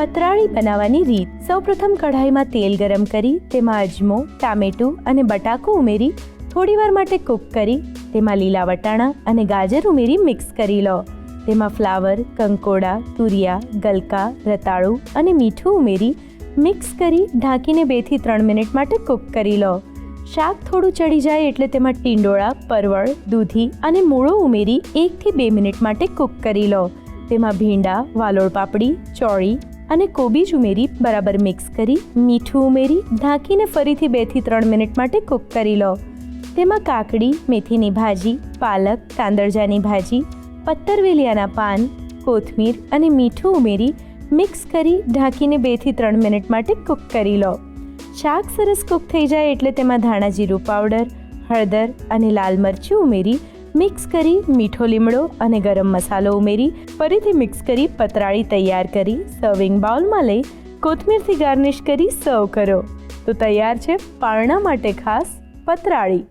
પતરાળી બનાવવાની રીત. સૌપ્રથમ કઢાઈમાં તેલ ગરમ કરી, તેમાં અજમો, ટામેટું અને બટાકું ઉમેરી, થોડીવાર માટે કૂક કરી, તેમાં લીલા વટાણા અને ગાજર ઉમેરી મિક્સ કરી લો. તેમાં ફ્લાવર, કંકોડા, તુરિયા, ગલકા, રતાળું અને મીઠું ઉમેરી મિક્સ કરી ઢાંકીને બેથી ત્રણ મિનિટ માટે કૂક કરી લો. શાક થોડું ચડી જાય એટલે તેમાં ટીંડોળા, પરવળ, દૂધી અને મૂળો ઉમેરી એકથી બે મિનિટ માટે કૂક કરી લો. તેમાં ભીંડા, વાલોળ પાપડી, ચોળી અને કોબીજ ઉમેરી, બરાબર મિક્સ કરી, મીઠું ઉમેરી, ઢાંકીને ફરીથી બેથી ત્રણ મિનિટ માટે કૂક કરી લો. તેમાં કાકડી, મેથીની ભાજી, પાલક કાંદળજાની ભાજી, પત્તરવેલિયાના પાન, કોથમીર અને મીઠું ઉમેરી, મિક્સ કરી, ઢાંકીને બેથી ત્રણ મિનિટ માટે કૂક કરી લો. શાક સરસ કૂક થઈ જાય એટલે તેમાં ધાણા જીરું પાવડર, હળદર અને લાલ મરચું ઉમેરી મિક્સ કરી મીઠો લીમડો અને ગરમ મસાલો ઉમેરી ફરીથી મિક્સ કરી પતરાળી તૈયાર કરી સર્વિંગ બાઉલમાં લઈ કોથમીરથી ગાર્નિશ કરી સર્વ કરો. તો તૈયાર છે પારણા માટે ખાસ પતરાળી.